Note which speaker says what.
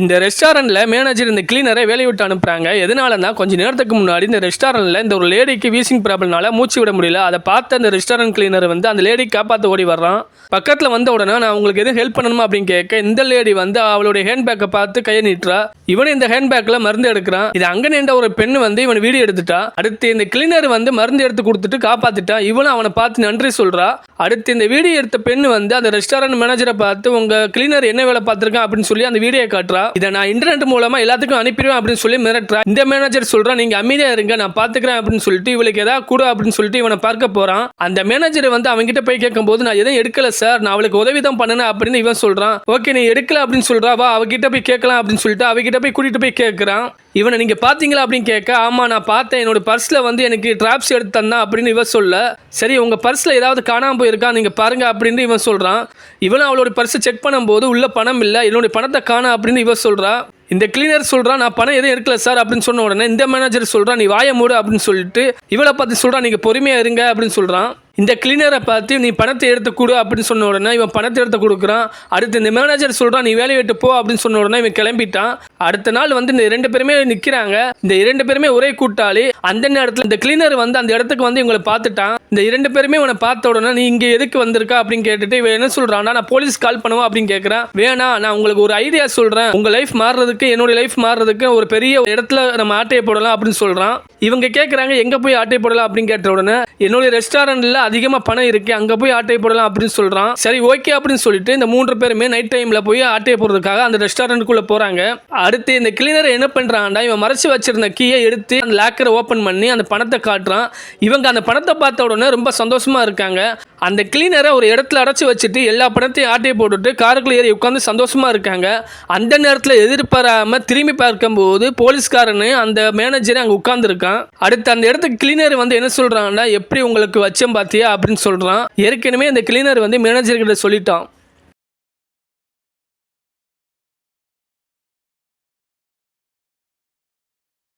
Speaker 1: இந்த ரெஸ்டாரண்ட்டில் மேனேஜர் இந்த கிளீனரை வேலையை விட்டு அனுப்புகிறாங்க எதனாலனா கொஞ்சம் நேரத்துக்கு முன்னாடி இந்த ரெஸ்டாரண்ட்டில் இந்த ஒரு லேடிக்கு வீசிங் ப்ராப்ளம்னால மூச்சு விட முடியல. அதை பார்த்த அந்த ரெஸ்டாரண்ட் கிளீனர் வந்து அந்த லேடி காப்பாற்ற ஓடி வர்றான். பக்கத்தில் வந்த உடனே நான் உங்களுக்கு எதுவும் ஹெல்ப் பண்ணணுமா? அப்படின்னு கேட்க இந்த லேடி வந்து அவளுடைய ஹேண்ட்பேக்கை பார்த்து கையை நீட்டுறா. இவன் இந்த ஹேண்ட்பேக்கில் மருந்து எடுக்கிறான். இது அங்கே நின்ற ஒரு பெண் வந்து இவன் வீடியோ எடுத்துட்டா. அடுத்து இந்த கிளீனர் வந்து மருந்து எடுத்து கொடுத்துட்டு காப்பாற்றிட்டான் இவனும் அவனை பார்த்து நன்றி சொல்கிறா அடுத்து இந்த வீடியோ எடுத்த பெண் வந்து அந்த ரெஸ்டாரண்ட் மேனேஜரை பார்த்து உங்கள் கிளீனர் என்ன வேலை பார்த்துருக்கான்? அப்படின்னு சொல்லி அந்த வீடியோ காட்டுறா. இதை நான் இன்டர்நெட் மூலமா எல்லாத்துக்கும் அனுப்பிடுவேன் அப்படின்னு சொல்லி மிரட்டுறா. இந்த மேனேஜர் சொல்றா நீங்க அமைதியா இருங்க நான் பாத்துக்கிறேன் அப்படின்னு சொல்லிட்டு இவளுக்கு ஏதாவது கூட அப்படின்னு சொல்லிட்டு இவனை பார்க்க போறான். அந்த மேனேஜர் வந்து அவன்கிட்ட போய் கேட்கும் போது நான் எதுவும் எடுக்கல சார் நான் அவளுக்கு உதவி தான் பண்ணனேன் அப்படின்னு இவன் சொல்றான். ஓகே நீ எடுக்கல அப்படின்னு சொல்றா வா அவகிட்ட போய் கேட்கலாம் அப்படின்னு சொல்லிட்டு அவகிட்ட போய் கூட்டிட்டு போய் கேட்கிறான். இவனை நீங்க பாத்தீங்களா? அப்படின்னு கேட்க ஆமா நான் பார்த்தேன் என்னோட பர்ஸ்ல வந்து எனக்கு டிராப்ஸ் எடுத்து தந்தா அப்படின்னு இவன் சொல்ல. சரி உங்க பர்ஸ்ல ஏதாவது காணாம போயிருக்கா நீங்க பாருங்க அப்படின்னு இவன் சொல்றான். இவன் அவளோட பர்ஸை செக் பண்ணும்போது உள்ள பணம் இல்லை என்னோட பணத்தை காணா அப்படின்னு இவன் சொல்றா இந்த கிளீனர் சொல்கிறா நான் பணம் எதுவும் எடுக்கல சார் அப்படின்னு சொன்ன உடனே இந்த மேனேஜர் சொல்றான் நீ வாய மூடு அப்படின்னு சொல்லிட்டு இவளை பார்த்து சொல்றான் நீங்க பொறுமையா இருங்க அப்படின்னு சொல்றான். இந்த கிளீனரை பார்த்து நீ பணத்தை எடுத்து கொடு அப்படின்னு சொன்ன உடனே இவன் பணத்தை எடுத்து கொடுக்குறான். அடுத்து இந்த மேனேஜர் சொல்கிறான் நீ வேலையை விட்டு போ அப்படின்னு சொன்ன உடனே இவன் கிளம்பிட்டான். அடுத்த நாள் வந்து இந்த ரெண்டு பேருமே நிற்கிறாங்க இந்த இரண்டு பேருமே ஒரே கூட்டாளி. அந்த நேரத்தில் இந்த கிளீனர் வந்து அந்த இடத்துக்கு வந்து இவங்களை பார்த்துட்டான். இந்த இரண்டு பேருமே இவனை பார்த்த உடனே நீ இங்கே எதுக்கு வந்திருக்கா? அப்படின்னு கேட்டுட்டு இவன் என்ன சொல்றான்னா நான் போலீஸ் கால் பண்ணுவா அப்படின்னு கேட்குறான் வேணாம் நான் உங்களுக்கு ஒரு ஐடியா சொல்கிறேன் உங்கள் லைஃப் மாறுறதுக்கு என்னுடைய லைஃப் மாறுறதுக்கு ஒரு பெரிய இடத்துல நம்ம ஆட்டையை போடலாம் அப்படின்னு சொல்கிறான் இவங்க கேட்குறாங்க எங்கே போய் ஆட்டை போடலாம்? அப்படின்னு கேட்ட உடனே என்னுடைய ரெஸ்டாரண்ட்டில் அதிகமாக பணம் இருக்கு அங்கே போய் ஆட்டை போடலாம் அப்படின்னு சொல்கிறான் சரி ஓகே அப்படின்னு சொல்லிட்டு இந்த மூன்று பேருமே நைட் டைமில் போய் ஆட்டையை போடுறதுக்காக அந்த ரெஸ்டாரண்ட்டுக்குள்ளே போகிறாங்க அடுத்து இந்த கிளீனர் என்ன பண்ணுறான்டா இவன் மறைச்சி வச்சிருந்த கீயை எடுத்து அந்த லாக்கரை ஓப்பன் பண்ணி அந்த பணத்தை காட்டுறான். இவங்க அந்த பணத்தை பார்த்த உடனே ரொம்ப சந்தோஷமாக இருக்காங்க. அந்த கிளீனரை ஒரு இடத்துல அடைச்சி வச்சுட்டு எல்லா பணத்தையும் ஆட்டையை போட்டுட்டு காருக்குள்ள ஏறி உட்காந்து சந்தோஷமா இருக்காங்க. அந்த நேரத்தில் எதிர்பாராமல் திரும்பி பார்க்கும்போது போலீஸ்காரனு அந்த மேனேஜர் அங்கே உட்காந்துருக்கான் அடுத்து அந்த இடத்துக்கு கிளீனர் வந்து என்ன சொல்கிறாங்கன்னா எப்படி உங்களுக்கு வச்சம் பார்த்தியா அப்படின்னு சொல்றான். ஏற்கனவே அந்த கிளீனர் வந்து மேனேஜர்கிட்ட சொல்லிட்டான்.